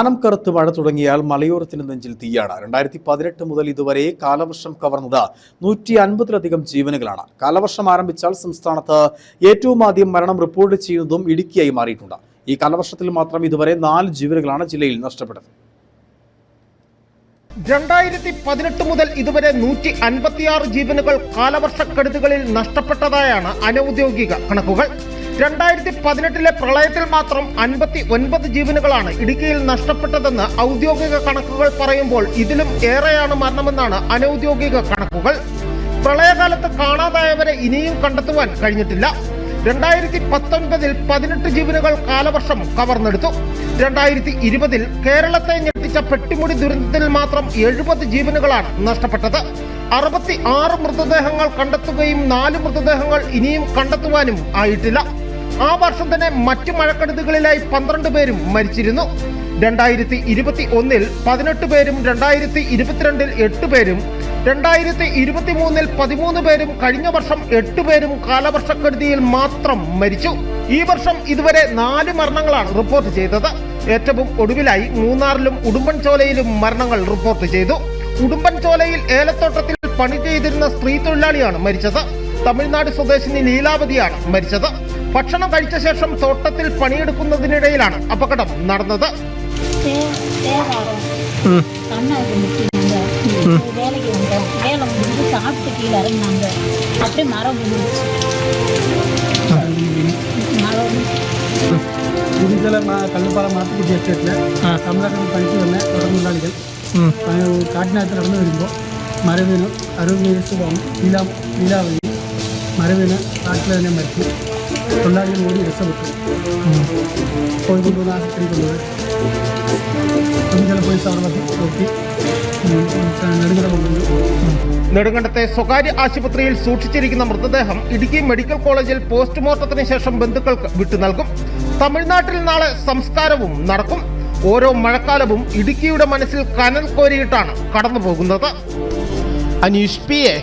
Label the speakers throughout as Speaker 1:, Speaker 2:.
Speaker 1: വാനം കറുത്ത് മഴ തുടങ്ങിയാൽ മലയോരത്തിന് നെഞ്ചിൽ തീയാണ് രണ്ടായിരത്തി പതിനെട്ട് മുതൽ ഇതുവരെ കാലവർഷം കവർന്നത് നൂറ്റി അൻപതിലധികം ജീവനുകളാണ് കാലവർഷം ആരംഭിച്ചാൽ സംസ്ഥാനത്ത് ഏറ്റവും ആദ്യം മരണം റിപ്പോർട്ട് ചെയ്യുന്നതും ഇടുക്കിയായി മാറിയിട്ടുണ്ട് ഈ കാലവർഷത്തിൽ മാത്രം ഇതുവരെ നാല് ജീവനുകളാണ് ജില്ലയിൽ നഷ്ടപ്പെട്ടത് രണ്ടായിരത്തി പതിനെട്ട് മുതൽ ഇതുവരെ നൂറ്റി അൻപത്തിയാറ് ജീവനുകൾ കാലവർഷക്കെടുതികളിൽ നഷ്ടപ്പെട്ടതായാണ് അനൌദ്യോഗിക കണക്കുകൾ രണ്ടായിരത്തി പതിനെട്ടിലെ പ്രളയത്തിൽ മാത്രം അൻപത്തി ഒൻപത് ജീവനുകളാണ് ഇടുക്കിയിൽ നഷ്ടപ്പെട്ടതെന്ന് ഔദ്യോഗിക കണക്കുകൾ പറയുമ്പോൾ ഇതിലും ഏറെയാണ് മരണമെന്നാണ് അനൌദ്യോഗിക കണക്കുകൾ പ്രളയകാലത്ത് കാണാതായവരെ ഇനിയും കണ്ടെത്തുവാൻ കഴിഞ്ഞിട്ടില്ല രണ്ടായിരത്തി പത്തൊൻപതിൽ പതിനെട്ട് ജീവനുകൾ കാലവർഷം കവർന്നെടുത്തു രണ്ടായിരത്തി ഇരുപതിൽ കേരളത്തെ ഞെട്ടിച്ച പെട്ടിമുടി ദുരന്തത്തിൽ മാത്രം എഴുപത് ജീവനുകളാണ് നഷ്ടപ്പെട്ടത് അറുപത്തി ആറ് മൃതദേഹങ്ങൾ കണ്ടെത്തുകയും നാല് മൃതദേഹങ്ങൾ ഇനിയും കണ്ടെത്തുവാനും ആയിട്ടില്ല ആ വർഷം തന്നെ മറ്റു മഴക്കെടുതികളിലായി പന്ത്രണ്ട് പേരും മരിച്ചിരുന്നു രണ്ടായിരത്തി ഇരുപത്തി ഒന്നിൽ പതിനെട്ട് പേരും രണ്ടായിരത്തി ഇരുപത്തിരണ്ടിൽ എട്ട് പേരും രണ്ടായിരത്തി ഇരുപത്തി മൂന്നിൽ പതിമൂന്ന് പേരും കഴിഞ്ഞ വർഷം എട്ട് പേരും കാലവർഷക്കെടുതിയിൽ മാത്രം മരിച്ചു ഈ വർഷം ഇതുവരെ നാല് മരണങ്ങളാണ് റിപ്പോർട്ട് ചെയ്തത് ഏറ്റവും ഒടുവിലായി മൂന്നാറിലും ഉടുമ്പൻചോലയിലും മരണങ്ങൾ റിപ്പോർട്ട് ചെയ്തു ഉടുമ്പൻചോലയിൽ ഏലത്തോട്ടത്തിൽ പണി ചെയ്തിരുന്ന സ്ത്രീ തൊഴിലാളിയാണ് മരിച്ചത് തമിഴ്നാട് സ്വദേശിനി ലീലാവതിയാണ് മരിച്ചത് ഭക്ഷണം കഴിച്ച ശേഷം തോട്ടത്തിൽ പണിയെടുക്കുന്നതിനിടയിലാണ് അപകടം നടന്നത് வேலைக்கு வந்தோம் வேலை முடிஞ்சு சாப்பிட்டு கீழே இறங்கினாங்க அப்படியே மரம் விழுந்துச்சு மரம் இதில் மா கல்லுப்பாறை மாற்றுக்குடி எஸ்டேட்டில் தமிழகத்தில் படித்து வந்தேன் தொடர் முதலாளிகள் காட்டினாத்தில் நடந்து வரும்போம் மரவேணும் அறுபது வயசு இளம் லீலாவதி மரவேணும் காட்டில் மருத்துவம் തൊള്ളായിരം കൂടി രക്ഷപ്പെട്ടു കോഴിക്കോട് പോകുന്ന ആശുപത്രി കൊണ്ടത് അഞ്ചല നോക്കി നെടുങ്കണ്ടത്തെ സ്വകാര്യ ആശുപത്രിയിൽ സൂക്ഷിച്ചിരിക്കുന്ന മൃതദേഹം ഇടുക്കി മെഡിക്കൽ കോളേജിൽ പോസ്റ്റ്മോർട്ടത്തിന് ശേഷം ബന്ധുക്കൾക്ക് വിട്ടു നൽകും തമിഴ്നാട്ടിൽ നാളെ സംസ്കാരവും നടക്കും ഓരോ മഴക്കാലവും ഇടുക്കിയുടെ മനസ്സിൽ കനൽ കോരിയിട്ടാണ് കടന്നു പോകുന്നത് അനീഷ് പി എ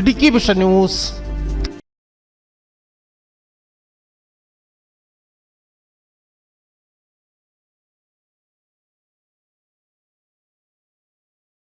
Speaker 1: ഇടുക്കി വിഷ ന്യൂസ്